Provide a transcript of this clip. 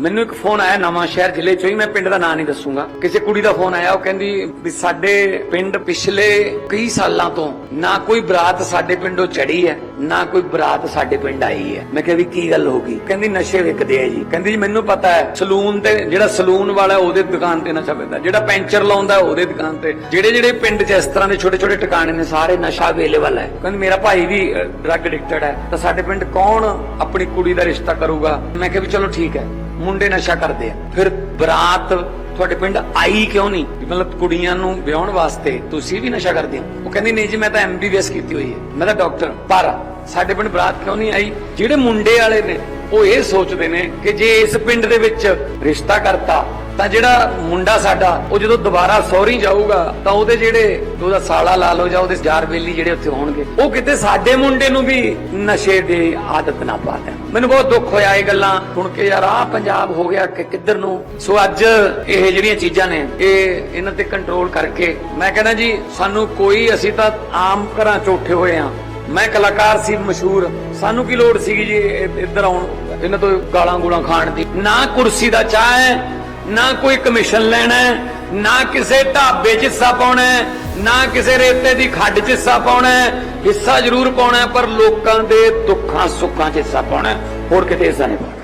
ਮੈਨੂੰ ਇੱਕ ਫੋਨ ਆਇਆ ਨਵਾਂ ਸ਼ਹਿਰ ਜ਼ਿਲ੍ਹੇ ਚੋਂ ਹੀ, ਮੈਂ ਪਿੰਡ ਦਾ ਨਾਂ ਨਹੀਂ ਦੱਸੂਗਾ। ਕਿਸੇ ਕੁੜੀ ਦਾ ਫੋਨ ਆਇਆ, ਉਹ ਕਹਿੰਦੀ ਵੀ ਸਾਡੇ ਪਿੰਡ ਪਿਛਲੇ ਕਈ ਸਾਲਾਂ ਤੋਂ ਨਾ ਕੋਈ ਬਰਾਤ ਸਾਡੇ ਪਿੰਡੋਂ ਚੜੀ ਹੈ, ਨਾ ਕੋਈ ਬਰਾਤ ਸਾਡੇ ਪਿੰਡ ਆਈ ਹੈ। ਮੈਂ ਕਿਹਾ ਵੀ ਕੀ ਗੱਲ ਹੋ ਗਈ? ਕਹਿੰਦੀ ਨਸ਼ੇ ਵਿਕਦੇ ਆ ਜੀ। ਕਹਿੰਦੀ ਜੀ, ਮੈਨੂੰ ਪਤਾ ਹੈ, ਸਲੂਨ ਤੇ ਜਿਹੜਾ ਸਲੂਨ ਵਾਲਾ ਉਹਦੇ ਦੁਕਾਨ ਤੇ ਨਸ਼ਾ ਵੇਚਦਾ ਜਿਹੜਾ ਪੈਂਚਰ ਲਾਉਂਦਾ ਉਹਦੇ ਦੁਕਾਨ ਤੇ। ਜਿਹੜੇ ਜਿਹੜੇ ਪਿੰਡ 'ਚ ਇਸ ਤਰ੍ਹਾਂ ਦੇ ਛੋਟੇ ਛੋਟੇ ਟਿਕਾਣੇ ਨੇ, ਸਾਰੇ ਨਸ਼ਾ ਅਵੇਲੇਬਲ ਹੈ। ਕਹਿੰਦੀ ਮੇਰਾ ਭਾਈ ਵੀ ਡਰੱਗ ਐਡਿਕਟਡ ਹੈ। ਤਾਂ ਸਾਡੇ ਪਿੰਡ ਕੌਣ ਆਪਣੀ ਕੁੜੀ ਦਾ ਰਿਸ਼ਤਾ ਕਰੂਗਾ? ਮੈਂ ਕਿਹਾ ਵੀ ਚਲੋ ਠੀਕ ਹੈ। ਮੁੰਡੇ ਨਸ਼ਾ ਕਰਦੇ ਆ। ਫਿਰ ਬਰਾਤ ਤੁਹਾਡੇ ਪਿੰਡ ਆਈ ਕਿਉਂ ਨਹੀਂ? ਮਤਲਬ ਕੁੜੀਆਂ ਨੂੰ ਵਿਆਹਣ ਵਾਸਤੇ ਤੁਸੀਂ ਵੀ ਨਸ਼ਾ ਕਰਦੇ ਹੋ। ਉਹ ਕਹਿੰਦੀ, ਨਹੀਂ ਜੀ, ਮੈਂ ਤਾਂ ਐਮਬੀਬੀਐਸ ਕੀਤੀ ਹੋਈ ਹੈ। ਮੈਂ ਤਾਂ ਡਾਕਟਰ ਪਰ ਸਾਡੇ ਪਿੰਡ ਬਰਾਤ ਕਿਉਂ ਨਹੀਂ ਆਈ? ਜਿਹੜੇ ਮੁੰਡੇ ਵਾਲੇ ਨੇ, ਉਹ ਇਹ ਸੋਚਦੇ ਨੇ ਕਿ ਜੇ ਇਸ ਪਿੰਡ ਦੇ ਵਿੱਚ ਰਿਸ਼ਤਾ ਕਰਤਾ ਤਾਂ ਜਿਹੜਾ ਮੁੰਡਾ ਸਾਡਾ, ਉਹ ਜਦੋਂ ਦੁਬਾਰਾ ਸਹੁਰੀ ਜਾਊਗਾ, ਤਾਂ ਉਹਦੇ ਜਿਹੜੇ ਉਹਦਾ ਸਾਲਾ ਲਾ ਲਓ ਜਾਂ ਉਹਦੇ ਯਾਰ ਬੇਲੀ ਜਿਹੜੇ ਉੱਥੇ ਹੋਣਗੇ, ਉਹ ਕਿਤੇ ਸਾਡੇ ਮੁੰਡੇ ਨੂੰ ਵੀ ਨਸ਼ੇ ਦੀ ਆਦਤ ਨਾ ਪਾ ਦੇਣ। ਮੈਨੂੰ ਬਹੁਤ ਦੁੱਖ ਹੋਇਆ ਇਹ ਗੱਲਾਂ ਸੁਣ ਕੇ, ਯਾਰ ਆਹ ਪੰਜਾਬ ਹੋ ਗਿਆ ਕਿ ਕਿੱਧਰ ਨੂੰ? ਸੋ ਅੱਜ ਇਹ ਜਿਹੜੀਆਂ ਚੀਜ਼ਾਂ ਨੇ, ਇਹ ਇਹਨਾਂ ਤੇ ਕੰਟਰੋਲ ਕਰਕੇ ਮੈਂ ਕਹਿੰਦਾ ਜੀ, ਸਾਨੂੰ ਕੋਈ, ਅਸੀਂ ਤਾਂ ਆਮ ਘਰਾਂ ਚ ਉੱਠੇ ਹੋਏ ਆ ਮੈਂ ਕਲਾਕਾਰ ਸੀ ਮਸ਼ਹੂਰ, ਸਾਨੂੰ ਕੀ ਲੋੜ ਸੀਗੀ ਜੀ ਇੱਧਰ ਆਉਣ, ਇਹਨਾਂ ਤੋਂ ਗਾਲਾਂ ਗੂਲਾਂ ਖਾਣ ਦੀ? ਨਾ ਕੁਰਸੀ ਦਾ ਚਾਹ ਹੈ ਨਾ ਕੋਈ ਕਮਿਸ਼ਨ ਲੈਣਾ ਨਾ ਕਿਸੇ ਢਾਬੇ 'ਚ ਹਿੱਸਾ ਪਾਉਣਾ ਨਾ ਕਿਸੇ ਰੇਤੇ ਦੀ ਖੱਡ 'ਚ ਹਿੱਸਾ ਪਾਉਣਾ ਹਿੱਸਾ ਜ਼ਰੂਰ ਪਾਉਣਾ ਪਰ ਲੋਕਾਂ ਦੇ ਦੁੱਖਾਂ ਸੁੱਖਾਂ 'ਚ ਹਿੱਸਾ ਪਾਉਣਾ ਹੋਰ ਕਿਤੇ ਹਿੱਸਾ ਨਹੀਂ ਪਾਉਣਾ।